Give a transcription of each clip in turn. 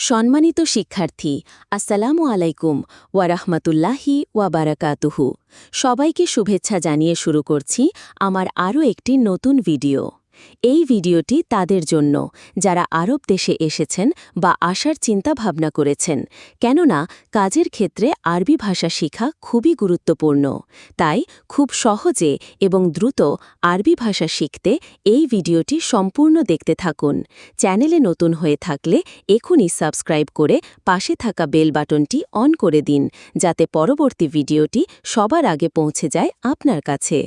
সম্মানিত শিক্ষার্থী, আসসালামু আলাইকুম ওয়ারাহমাতুল্লাহি ওয়াবারাকাতুহু সবাইকে শুভেচ্ছা জানিয়ে শুরু করছি আমার আরও একটি নতুন ভিডিও। এই ভিডিওটি তাদের জন্য, যারা আরব দেশে এসেছেন বা আসার চিন্তাভাবনা করেছেন, কেননা কাজের ক্ষেত্রে আরবি ভাষা শেখা খুবই গুরুত্বপূর্ণ। তাই খুব সহজে এবং দ্রুত আরবি ভাষা শিখতে এই ভিডিওটি সম্পূর্ণ দেখতে থাকুন। চ্যানেলে নতুন হয়ে থাকলে এখনই সাবস্ক্রাইব করে পাশে থাকা বেল বাটনটি অন করে দিন, যাতে পরবর্তী ভিডিওটি সবার আগে পৌঁছে যায় আপনার কাছে।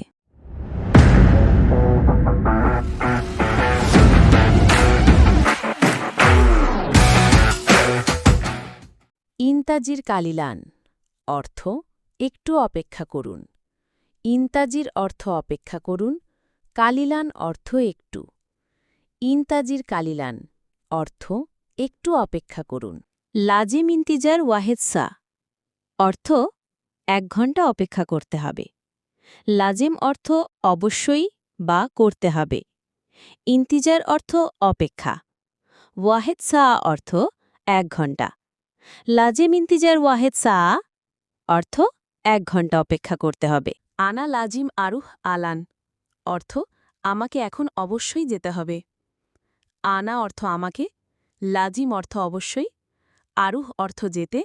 ইন্তাজির কালিলান, অর্থ, একটু অপেক্ষা করুন। ইন্তাজির অর্থ অপেক্ষা করুন, কালিলান অর্থ একটু। ইন্তাজির কালিলান, অর্থ, একটু অপেক্ষা করুন। লাজিম ইন্তিজার ওয়াহেদ সা, অর্থ, এক ঘণ্টা অপেক্ষা করতে হবে। লাজিম অর্থ অবশ্যই বা করতে হবে। ইন্তিজার অর্থ অপেক্ষা। ওয়াহেদ সা অর্থ এক ঘণ্টা। লাজিম ইন্তিজার ওয়াহেদ সা অর্থ এক ঘণ্টা অপেক্ষা করতে হবে। আনা লাজিম আরুহ আলান অর্থ আমাকে এখন অবশ্যই যেতে হবে। আনা অর্থ আমাকে, লাজিম অর্থ অবশ্যই, আরুহ অর্থ যেতে,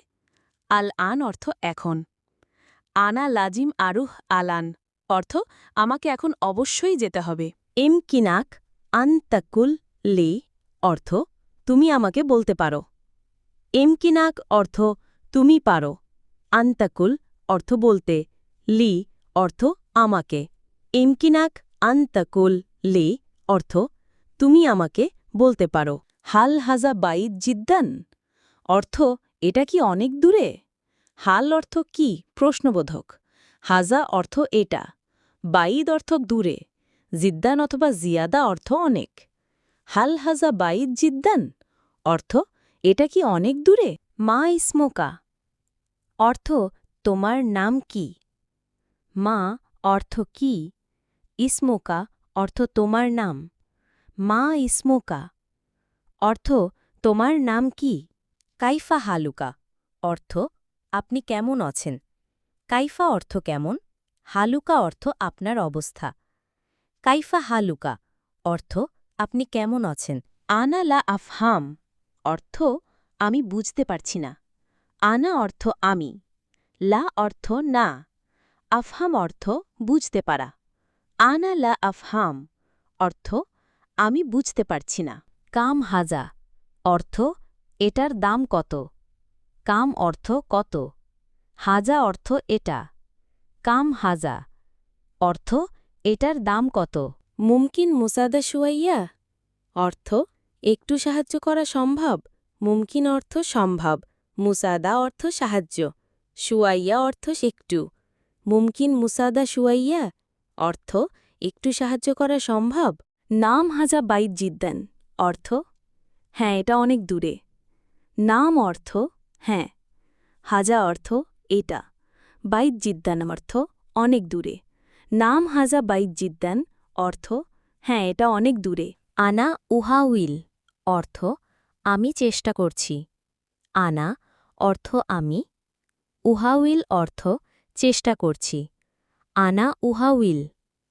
আল আন অর্থ এখন। আনা লাজিম আরুহ আলান অর্থ আমাকে এখন অবশ্যই যেতে হবে। এম কিনাক আন তাকুল লি অর্থ তুমি আমাকে বলতে পারো। এমকিনাক অর্থ তুমি পারো, আন্তাকুল অর্থ বলতে লি অর্থ আমাকে এমকিনাক আন্তাকুল লি অর্থ তুমি আমাকে বলতে পারো। হাল হাজা বাইদ জিদ্দান অর্থ এটা কি অনেক দূরে? হাল অর্থ কি? প্রশ্নবোধক। হাজা অর্থ এটা, বাইদ অর্থ দূরে, জিদ্দান অথবা জিয়াদা অর্থ অনেক। হাল হাজা বাইদ জিদ্দান অর্থ এটা কি অনেক দূরে? মা ইসমোকা। অর্থ, তোমার নাম কি? মা, অর্থ কি? ইসমোকা, অর্থ তোমার নাম। মা ইসমোকা। অর্থ, তোমার নাম কি? কাইফা হালুকা। অর্থ, আপনি কেমন আছেন? কাইফা অর্থ কেমন? হালুকা অর্থ আপনার অবস্থা। কাইফা হালুকা। অর্থ, আপনি কেমন আছেন? আনা লা আফহাম। অর্থ আমি বুঝতে পারছি না। আনা অর্থ আমি, লা অর্থ না, আফহাম অর্থ বুঝতে পারা। আনা লা আফহাম অর্থ আমি বুঝতে পারছি না। কাম হাজা অর্থ এটার দাম কত, কাম অর্থ কত, হাজা অর্থ এটা, কাম হাজা অর্থ এটার দাম কত। মুমকিন মুসাদা শুয়াইয়া অর্থ একটু সাহায্য করা সম্ভব? মুমকিন অর্থ সম্ভব, মুসাদা অর্থ সাহায্য শুয়াইয়া অর্থ একটু। মুমকিন, মুসাদা শুয়াইয়া অর্থ একটু সাহায্য করা সম্ভব? নাম হাজা বাইত জিদ্দান অর্থ হ্যাঁ এটা অনেক দূরে। নাম অর্থ হ্যাঁ হাজা অর্থ এটা, বাইত জিদ্দান অর্থ অনেক দূরে। নাম হাজা বাইত জিদ্দান অর্থ হ্যাঁ এটা অনেক দূরে। আনা উহাউইল অর্থ, আমি চেষ্টা করছি। আনা, অর্থ, আমি। উহাউইল অর্থ, চেষ্টা করছি। আনা উহাউইল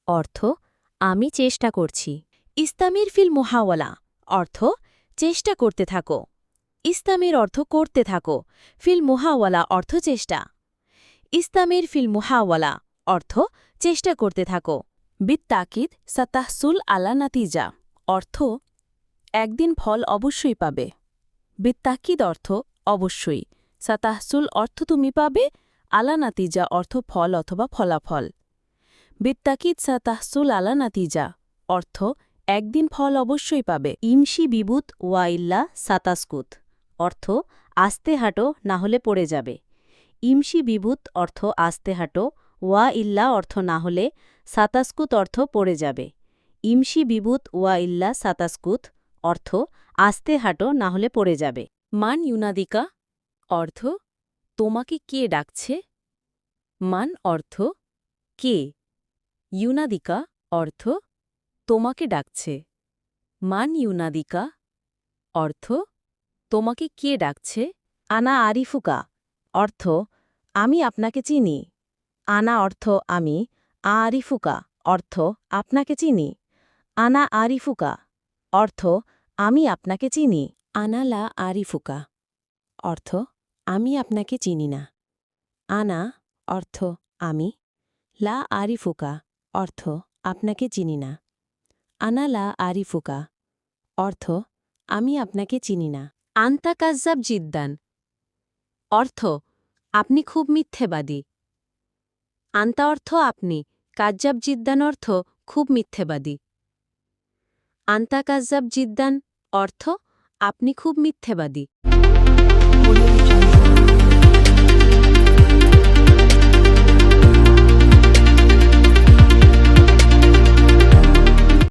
অর্থ, আমি চেষ্টা করছি। ইস্তামির ফিল মোহাওয়ালা, অর্থ, চেষ্টা করতে থাকো। ইস্তামির অর্থ করতে থাকো। ফিল মোহাওয়ালা, অর্থ, চেষ্টা। ইস্তামির ফিল মোহাওয়ালা, অর্থ, চেষ্টা করতে থাকো। বিত্তাকিদ সাতাহসুল আলা নাতিজা, অর্থ একদিন ফল অবশ্যই পাবে। বিত্তাকিদ অর্থ অবশ্যই। সাতাহসুল অর্থ তুমি পাবে, আলা নাতিজা অর্থ ফল অথবা ফলাফল। বিত্তাকিদ সাতাহসুল আলা নাতিজা অর্থ একদিন ফল অবশ্যই পাবে। ইমশি বিবুত ওয়াইল্লা সাতাসকুত অর্থ আস্তে হাঁটো, না হলে পড়ে যাবে। ইমশি বিভূত অর্থ আস্তে হাঁটো, ওয়া ইল্লা অর্থ না হলে সাতাসকুত অর্থ পড়ে যাবে। ইমশি বিভূত ওয়া ইল্লা সাতাসকুত অর্থ, আস্তে হাঁটো না হলে পড়ে যাবে। মান ইউনাদিকা, অর্থ, তোমাকে কে ডাকছে? মান অর্থ, কে? ইউনাদিকা, অর্থ, তোমাকে ডাকছে। মান ইউনাদিকা, অর্থ, তোমাকে কে ডাকছে? আনা আরিফুকা, অর্থ, আমি আপনাকে চিনি। আনা অর্থ, আমি আরিফুকা, অর্থ, আপনাকে চিনি। আনা আরিফুকা, অর্থ আমি আপনাকে চিনি। আনা লা আরিফুকা। অর্থ, আমি আপনাকে চিনি না। আনা, অর্থ, আমি। লা আরিফুকা, অর্থ, আপনাকে চিনি না। আনা লা আরিফুকা, অর্থ, আমি আপনাকে চিনি না। আন্তা কাজ্জাব জিদ্দান। অর্থ, আপনি খুব মিথ্যেবাদী। আন্তা অর্থ, আপনি। কাজ্জাব জিদ্দান অর্থ, খুব মিথ্যেবাদী। আন্তা কাজ্জাব জিদ্দান অর্থ আপনি খুব মিথ্যেবাদী।